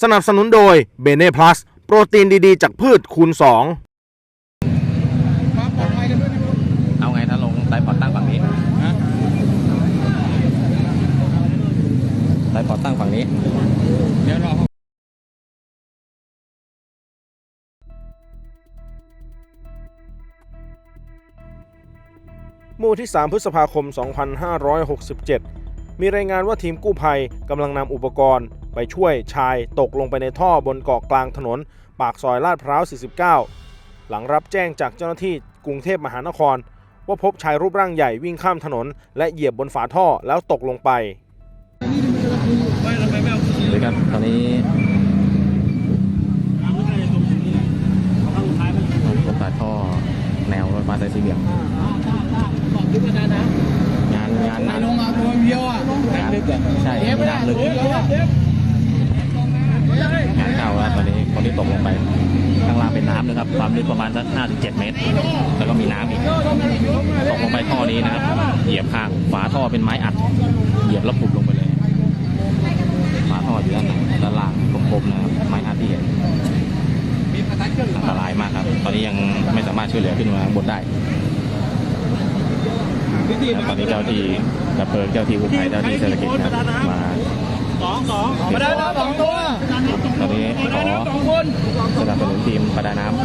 สนับสนุนโดยเบเน่พลัสโปรตีนดีๆ จากพืชคูณ2ความปลอดภัยกันด้วยนะครับเอาไงถ้าลงไตรพอร์ตตั้งฝั่งนี้ฮะไตรพอร์ตตั้งฝั่งนี้เดี๋ยวรอเขาเมื่อวันที่ 3 พฤษภาคม 2567 มีรายงานว่าทีมกู้ภัยกำลังนำอุปกรณ์ ไปช่วยชายตกลงไปในท่อบนเกาะกลางถนน ปากซอยลาดพร้าว 49 หลังรับแจ้งจากเจ้าหน้าที่กรุงเทพมหานคร ว่าพบชายรูปร่างใหญ่วิ่งข้ามถนน และเหยียบบนฝาท่อแล้วตกลงไปด้วยครับตอนนี้รถไฟท่อแนวรถไฟสายสีเหลี่ยมงานงานไปงานลงมาตัวเดียวอะงานใช่มีน้ำลึก งานเข้าแล้วตอนนี้คนที่ตกลงไปข้างล่างเป็นน้ำนะครับความลึกประมาณสัก5-7 เมตร แล้วก็มีน้ำอีกตกลงไปท่อนี้นะครับเหยียบข้างฝาท่อเป็นไม้อัด เหยียบแล้วผุบลงไปเลยฝาท่ออยู่ด้านหลังด้านล่างกลมๆนะครับไม้อัดที่เห็นอันตรายมากครับ ตอนนี้ยังไม่สามารถช่วยเหลือขึ้นมาบนได้ตอนนี้เจ้าที่ดับเพลิงเจ้าที่กู้ภัยเจ้าที่เศรษฐกิจนะครับมามาได้แล้วสองตัวตอนนี้ขอสองคนสนับสนุนทีมประดาน้ำ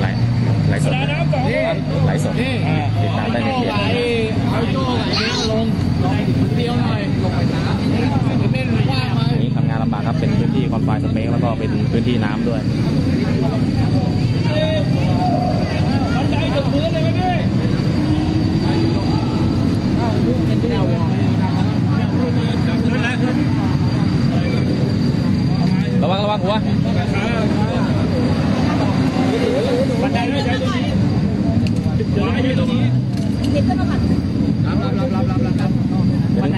ไลฟ์ไลฟ์สดนะไลฟ์สดติดตามได้ในเพจ เอาโจ้ไหลน้ำลงลงเดียวหน่อยลงไปน้ำจะเป็นกว้างไหม อันนี้ทำงานลำบากครับ เป็นพื้นที่คอนไฟสเปกแล้วก็เป็นพื้นที่น้ำด้วย ระวังระวังหัวบันได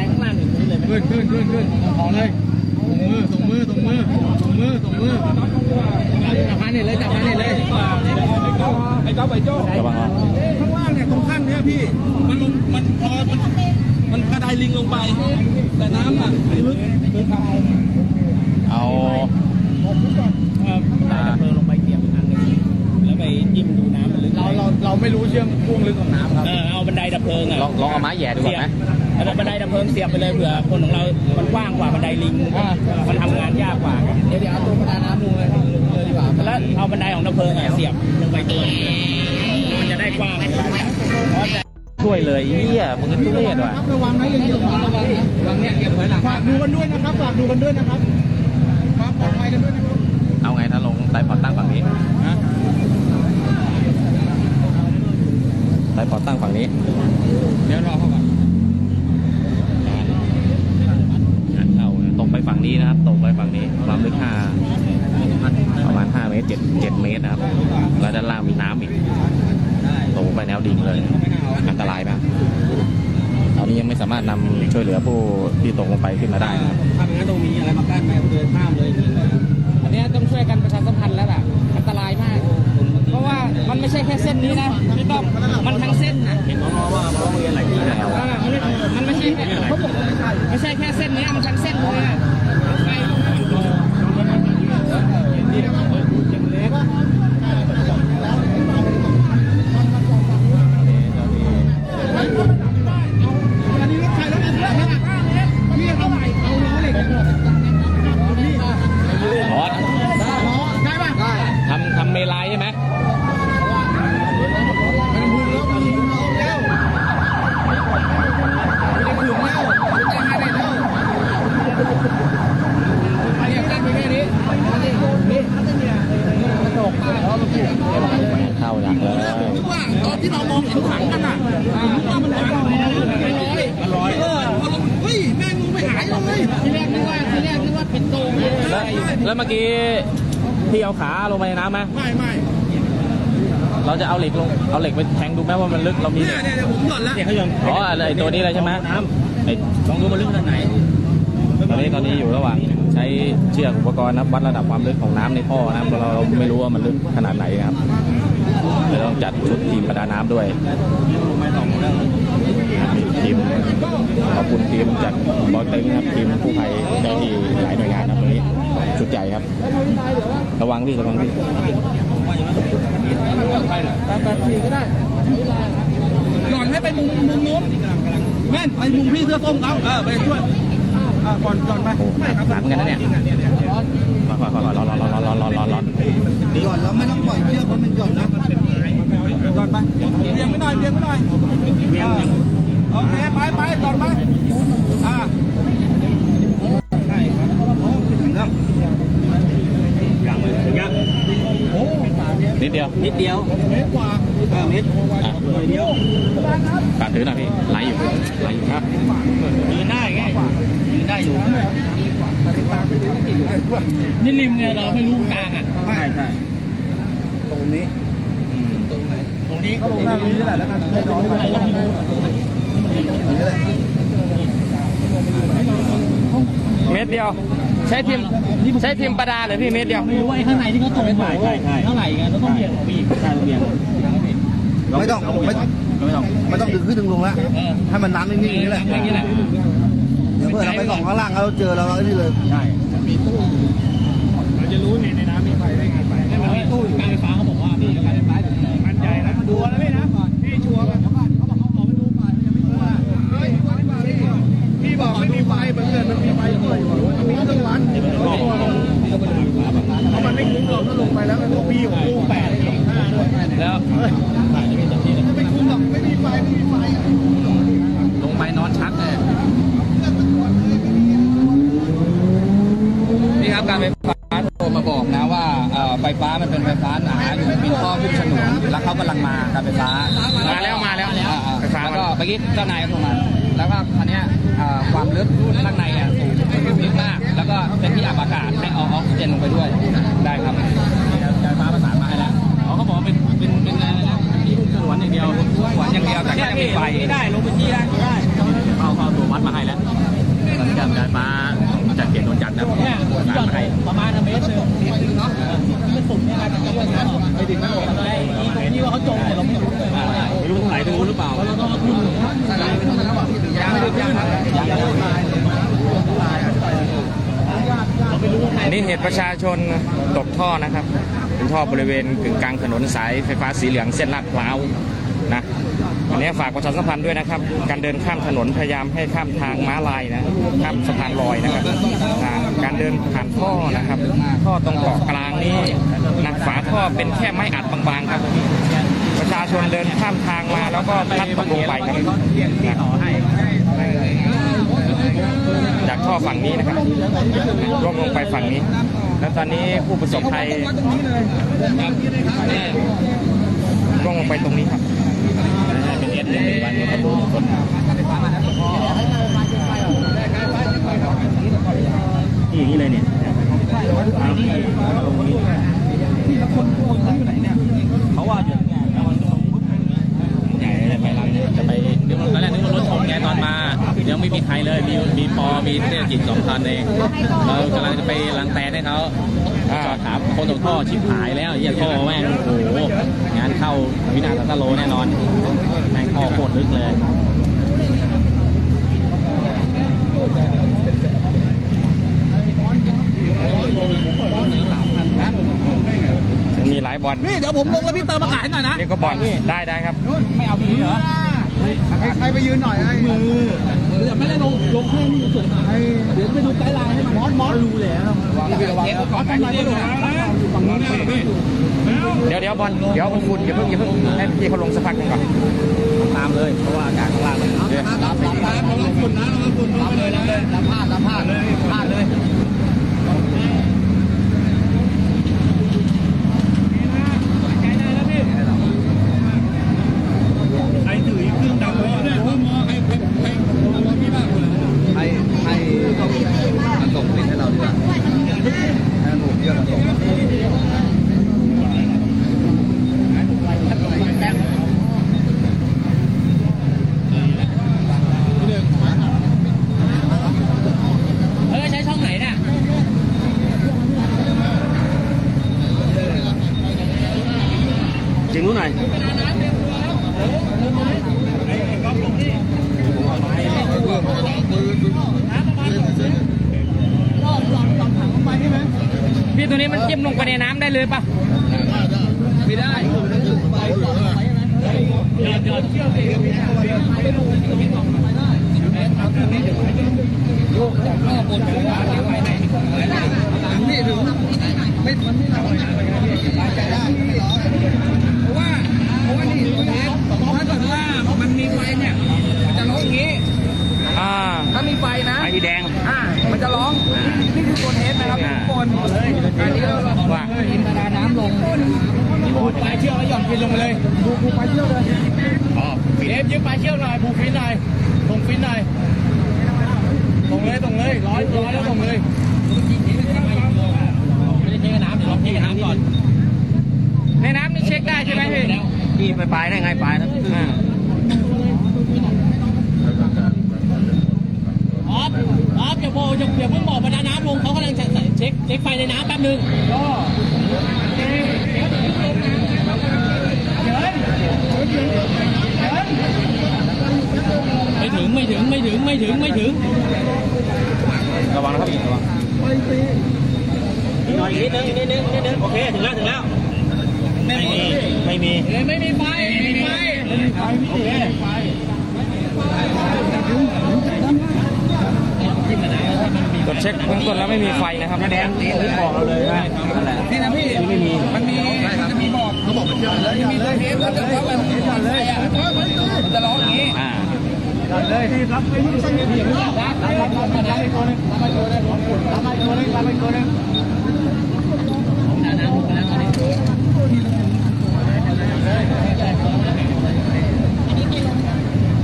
ข้างล่างอย่างนี้เลยขึ้นขึ้นขึ้นขึ้นของเลยส่งมือส่งมือส่งมือส่งมือส่งมือจับพันนี่เลยจับพันนี่เลยไอ้เจ้าไอ้โจ้ระวังระวังข้างล่างเนี่ยตรงข้างเนี่ยพี่มันลงมันพอมันมันกระไดลิงลงไป แต่น้ำอะลึกลึกเอ งอะลองลองเอาไม้แหย่ดูก่อนไหมแล้วบันไดดับเพลิงเสียบไปเลยเผื่อคนของเรา มันกว้างกว่าบันไดลิงอ่ามันทำงานยากกว่าเดี๋ยวเดี๋ยวเอาตัวประดาน้ำลงเลยเลยดีกว่าแล้วเอาบันไดของดับเพลิงอะเสียบลงไปตัวนึงมันจะได้กว้างช่วยเลยเฮียมึงก็ทุเรศว่ะระวังนะอย่าเหยียบระวังนะระวังเนี่ยเหยียบถอยหลังฝากดูกันด้วยนะครับฝากดูกันด้วยนะครับความปลอดภัยกันด้วยนะครับเอาไงถ้าลงไตรพอร์ตตั้งฝั่งนี้ฮะไตรพอร์ตตั้งฝั่งนี้ มันทั้งเส้นนะเห็นน้องๆว่าร้องเรียนหลายที่แล้วอ่ามันไม่ใช่แค่ไม่ใช่แค่เส้นนี้มันทั้งเส้นเลยอะไปอันนี้รถใครรถอะไรนะพี่เอาใหม่เอาล้อเหล็กออกพี่บอสได้ป่ะทำทำเมลายใช่ไหมต้องพูดแล้วมีล้อแล้วไม่ได้ถึงแล้วไม่ได้ให้ได้แล้วเรียกเล่นไปแค่นี้นี่นี่กระจกล้อมันผิด เข้าหนักเลย นึกว่าตอนที่เรามองเห็นถังกันอะนึกว่ามันหายไปร้อยเออพอเราเฮ้ยแม่งมึงไม่หายเลย ที่แรกนึกว่าที่แรกนึกว่าปิดโตง แล้วแล้วเมื่อกี้ พี่เอาขาลงไปในน้ำไหมไม่ไม่เราจะเอาเหล็กลงเอาเหล็กไปแทงดูไหมว่ามันลึกเรามีเนี่ยเนี่ยเนี่ยผมหล่นแล้วเนี่ยเขายอมอ๋ออะไรตัวนี้เลยใช่ไหมน้ำไอ้ลองดูมันลึกขนาดไหนตอนนี้ตอนนี้อยู่ระหว่างใช้เชือกอุปกรณ์นะครับวัดระดับความลึกของน้ำในท่อนะครับเพราะเราเราไม่รู้ว่ามันลึกขนาดไหนนะครับเลยต้องจัดชุดทีมประดาน้ำด้วย มีมขอบคุณทีมจากบอลเต็งครับทีมกู้ภัยเจ้าที่หลายหน่วยงานครับวันนี้ชุดใหญ่ครับ ระวังพี่ระวังพี่หย่อนให้ไปมุมมุมนู้นแม่นไปมุมพี่เสื้อส้มเขาเออไปช่วยอ่าก่อนก่อนไปโอ้หนักเหมือนกันนะเนี่ยค่อยๆๆๆร้อนร้อนร้อนร้อนร้อนร้อนร้อนหย่อนแล้วไม่ต้องปล่อยเชือกเพราะมันหย่อนนะหย่อนไปเบี่ยงไม่หน่อยเบี่ยงไม่หน่อยเบี่ยง โอเคไปไปหย่อนไปอ่านิดเดียว นิดเดียวเมตรกว่าเออเมตรอะเดียวฝากถือหน่อยพี่ไหลอยู่ไหลอยู่ครับยืนได้ไงยืนได้อยู่นี่ริมเนี่ยเราไม่รู้กลางอะใช่ใช่ตรงนี้ตรงนี้ตรงนี้แหละแล้วกันไม่ร้อนไม่ร้อน เม็ดเดียว ใช้ทีมใช้ทีมประดาเหรือพี่เม็ดเดียวไม่รู้ว่าไอ้ข้างในที่เขาตรงใช่ใช่ใช่เท่าไหร่ไงเราต้องเบี่ยงออกไปอีกใช่เบี่ยงไม่ต้องไม่ต้องไม่ต้องไม่ต้องดึงขึ้นดึงลงแล้วให้มันน้ำนิ่งๆอย่างนี้แหละอย่างนี้แหละเดี๋ยวเพื่อนเราไปส่องข้างล่างเราเจอเราก็นี่เลยใช่เราจะรู้ในในน้ำมีไฟได้ไงไฟนี่มันมีตู้อยู่การไฟฟ้าเขาบอกว่ามีการไฟฟ้าอยู่ไหนมันใหญ่นะดูแล้วพี่นะพี่ชัวร์เขาบอกเขาบอกเขาบอกไปดูก่อนยังไม่ชัวร์พี่ บอกไม่มีไฟเหมือนเดิมมันมีไฟด้วยมันมีเครื่องวัดเพราะมันไม่คุ้มเราถ้าลงไปแล้วมันต้องพี่ของลูกแปดห้าด้วยแล้วไม่คุ้มหรอกไม่มีไฟไม่มีไฟลงไปนอนชักเลยนี่ครับการไฟฟ้าโทรมาบอกนะว่าเอ่อไฟฟ้ามันเป็นไฟฟ้าหนาอยู่มีท่อขึ้นฉนวนแล้วเขากำลังมาการไฟฟ้ามาแล้วมาแล้วไฟฟ้าแล้วก็เมื่อกี้เจ้านายก็โทรมาแล้วก็ คันนี้ยเอ่อความลึกข้างในอะสูงลึกมาก แล้วก็เป็นที่อับอากาศให้เอาออกซิเจนลงไปด้วย ได้ครับการไฟฟ้าประสานมาให้แล้วอ๋อเขาบอกว่าเป็นเป็นเป็นอะไรนะที่ลูกฉนวนอย่างเดียวฉนวนอย่างเดียวแต่ก็ยังมีไฟได้ลงไปที่ได้ได้เข้าเข้าตัววัดมาให้แล้วตอนนี้การไฟฟ้าจากเขตนนจันทร์นะประสานมาให้ประมาณเมตรหนึ่งเมตรหนึ่งเนาะมันสูงเนี่ยนะจะว่าน้ำไปถึงนั่นหรอกไอ้ตรงที่ว่าเขาจมเนี่ยเราไม่รู้เลยว่าไม่รู้ไหลตรงนู้นหรือเปล่า นนี้เหตุประชาชนตกท่อนะครับ เป็นท่อบริเวณกึ่งกลางถนนสายไฟฟ้าสีเหลืองเส้นลาดพร้าวนะอันนี้ฝากประชาสัมพันธ์ด้วยนะครับ การเดินข้ามถนนพยายามให้ข้ามทางม้าลายนะข้ามสะพานลอยนะครับการเดินผ่านท่อนะครับ ท่อตรงเกาะกลางนี้นะฝาท่อเป็นแค่ไม้อัดบางๆครับ ประชาชนเดินข้ามทางมาแล้วก็พัดตกลงไปครับนะ จากท่อฝั่งนี้นะครับร่วงลงไปฝั่งนี้ แล้วตอนนี้ผู้ประสบภัยร่วงลงไปตรงนี้ครับเป็นเอสเป็นวันนี้ครับคนที่อย่างนี้เลยเนี่ยเขาว่าอยู่ใหญ่เลยไปหลัง จะไปนึกว่าตอนแรกนึกว่ารถชนไงตอนมายังไม่มีใครเลยมีมีปอมีเทศกิจสองคันเองเรากำลังจะไปลังแตนให้เขาจอดถามคนตกท่อชิบหายแล้วเหี้ยท่อแม่งโอ้โหงานเข้าวินาศสันตโลแน่นอนแม่งท่อโคตรลึกเลย หลายบอลนี่เดี๋ยวผมลงแล้วพี่เติมอากาศให้หน่อยนะนี่ก็บอลได้ได้ครับไม่เอาพี่เหรอใครไปยืนหน่อยไอ้มือเดี๋ยวไม่ได้ลงลงแค่นี้สุดไอ้เดี๋ยวไปดูไกด์ไลน์ให้มันมอสมอสรู้แล้วระวังระวังก่อนไปไม่ได้ฝั่งนู้นเนี่ยพี่เดี๋ยวเดี๋ยวบอลเดี๋ยวคุณอย่าเพิ่งอย่าเพิ่งให้พี่เขาลงสักพักหนึงก่อนตามเลยเพราะว่าอากาศข้างล่างมันรับรับรับรับระวังฝุ่นนะระวังฝุ่นรับเลยรับเลยรับพลาดรับพลาดเลยพลาดเลย ใครถือเครื่องดำไว้เนี่ยเพิ่มมอให้ให้ให้เอาพี่บ้างเลย ให้ให้มันส่งลิงก์ให้เราดีกว่าให้มันหนุนเยอะมันส่ง เออใช้ช่องไหนเนี่ยจึงรู้หน่อย ตัวนี้มันจิ้มลง ไปในน้ำได้เลยปะ ไม่ได้ยอดยอดเชือกโยกจากข้อบนถึงไว้ไหนนี่ถึงไม่มันไม่ทำอะไรใจได้เพราะว่าเพราะว่านี่ตัวเองถ้าเกิดว่ามันมีไฟเนี่ยมันจะร้องอย่างนี้ อ่า ถ้ามีไฟนะ ไอ้แดง อ่า มันจะร้อง นี่คือตัวเทสนะครับทุกคนอันนี้เราเรา ว่า อินตาน้ำลงผูกปลายเชือกแล้วหย่อนฟินลงไปเลยผูกผูกปลายเชือกเลย อ๋อ เอฟยืมปลายเชือกหน่อย ผูกฟินหน่อยส่งฟินหน่อยส่งเลยส่งเลยร้อยร้อยแล้วส่งเลยไม่ได้เช็คน้ำเดี๋ยวเราเช็คน้ำก่อนในน้ำนี่เช็คได้ใช่ไหมพี่พี่ไปปลายได้ไงปลายนะอ่าออฟออฟอย่าโบอย่าอย่าเพิ่งบอกประดาน้ำลงเขากำลังเช็คเช็คเช็คไฟในน้ำแป๊บนึงไม่ถึง ไม่ถึงไม่ถึงไม่ถึงไม่ถึง ระวังนะครับพี่ระวังหน่อยอีกนิดนึงอีกนิดนึงอีกนิดนึงโอเคถึงแล้วถึงแล้ว ไม่มีไม่มีไม่มีไฟไม่มีไฟไม่มีไฟโอเคไฟกดเช็คเบื้องต้นแล้วไม่มีไฟนะครับแดงตีที่บอกเราเลยว่านั่นแหละนี่นะพี่ไม่มีมันมีมันจะมีบอกเขาบอกมันเชื่อเลยมีเลยเทปแล้วจะเข้าไปมันจะเลยอะมันจะร้องอย่างนี้ อยรับไปนี่รับรับรับรับมาได้ตัวนึงรับไปตัวนึงรับไปตัวนึงรับไปตัวนึงน้ำมุกน้ำอะไร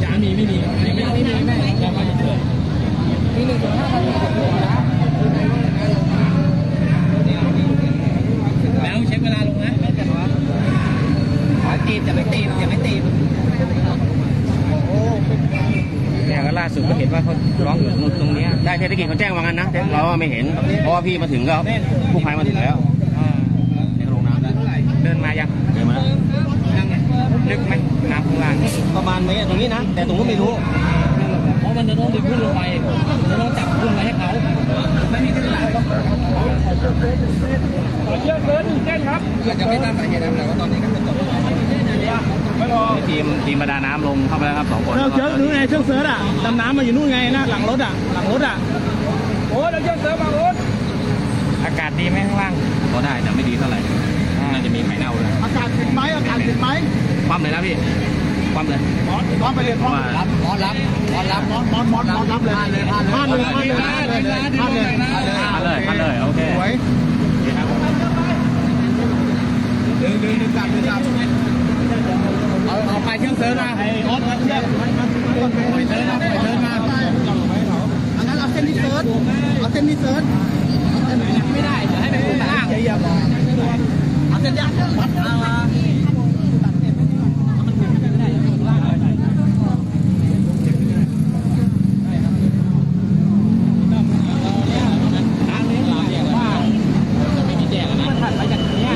จามีไม่มีไม่มีไม่มีไม่รับไปเฉยมีหนึ่งจุดห้าพันหกตัวนะแล้ว เช็คเวลาลงนะไม่แต่ว่าตีบจะไม่ตีบจะไม่ตีบเนี่ยก็ล่าสุดก็เห็นว่าเขาร้องอยู่ตรงเนี้ยได้เทศกิจเขาแจ้งว่างั้นนะเราว่าไม่เห็น เพราะว่าพี่มาถึงก็ผู้ภัยมาถึงแล้วในโรงน้ำแล้วเดินมายังเดินมาแล้วลึกไหมน้ำข้างล่างประมาณเมตรตรงนี้นะ แต่ตรงนู้นไม่รู้ เพราะมันจะต้องดึงขึ้นลงไปจะต้องจับขึ้นไว้ให้เขาไม่มีขึ้นหลังเชือกเกินหนึ่งเส้นครับเชือกจะไม่ตั้งสาเหตุอะไรว่าตอนนี้ก็ เป็นตัวทีมทีมประดาน้ำลงเข้าไปแล้วครับสองคนเชือกเชือกนู้นไงเชือกเซิร์ชอะดำน้ำมาอยู่นู่นไงนะหลังรถอะหลังรถอะโอ้เราเชือกเซิร์ชมารถอากาศดีไหมข้างล่างก็ได้แต่ไม่ดีเท่าไหร่น่าจะมีไข่เน่าเลยอากาศติดไหมอากาศติดไหมคว่ำเลยนะพี่คว่ำเลยมอสมอสไปเลยเพราะว่ารับมอสรับมอสรับมอสมอสมอสมอสรับเลยพลาดเลยพลาดเลยพลาดเลยพลาดเลยพลาดเลยพัดเลยพัดเลยโอเคสวยดึงดึงดึงกลับดึงกลับเอาเอา ไปเชือกเซิร์ชมาไอ้ออสมาเชือกปล่อยเซิร์ชมาปล่อยเซิร์ชมาอันนั้นเอาเส้นที่เซิร์ชเอาเส้นที่เซิร์ชไม่ได้เดี๋ยวให้ไปข้างล่างเอาเส้นเนี้ยวัดเอามา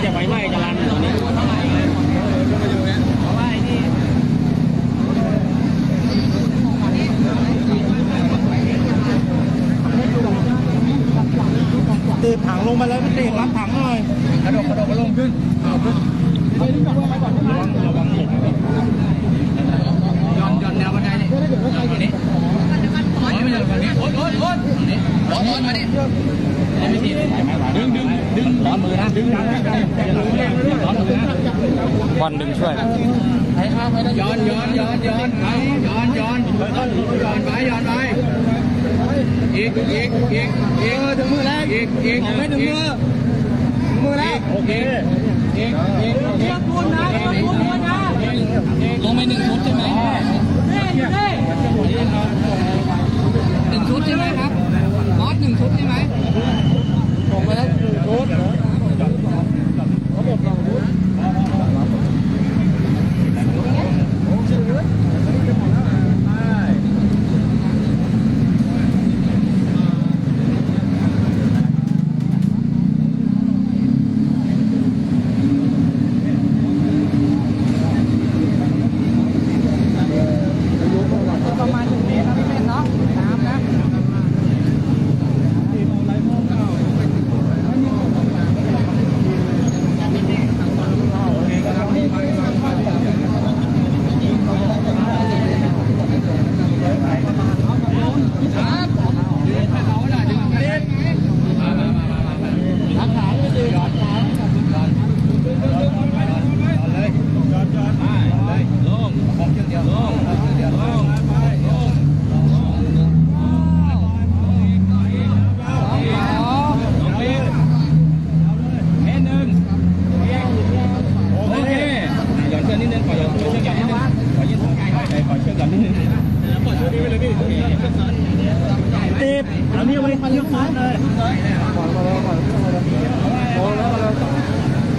จะไฟไหม้จะรันตอนนี้ ตีถังลงมาเลยตีรับถังหน่อยกระดกกระดกกระลงขึ้นเอาขึ้นระวังระวังหลงย้อนย้อนแนวบันไดนี่ตัวนี้โอ้ยไม่ใช่ฝั่งนี้โอ๊ยโอ๊ยโอ๊ยนี่ร้อนร้อนมาดิดึงดึงดึงร้อนมือนะดึงถังให้ไกลร้อนมือนะบอลดึงช่วยย้อนย้อนย้อนย้อนย้อนย้อนย้อนไปย้อนไป อีกอีกอีกอีกถึงมือแล้วอีกอีกไม่ถึงมือมือแล้วโอเคอีกอีกอีกลงนะลงนะลงไปหนึ่งชุดใช่ไหมหนึ่งชุดใช่ไหมครับมอสหนึ่งชุดใช่ไหมลงไปแล้วหนึ่งชุดนี้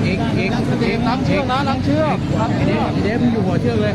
เอีกอีกอีกรับเชือกนะรับเชือกรับเดฟเดฟอยู่หัวเชือกเลย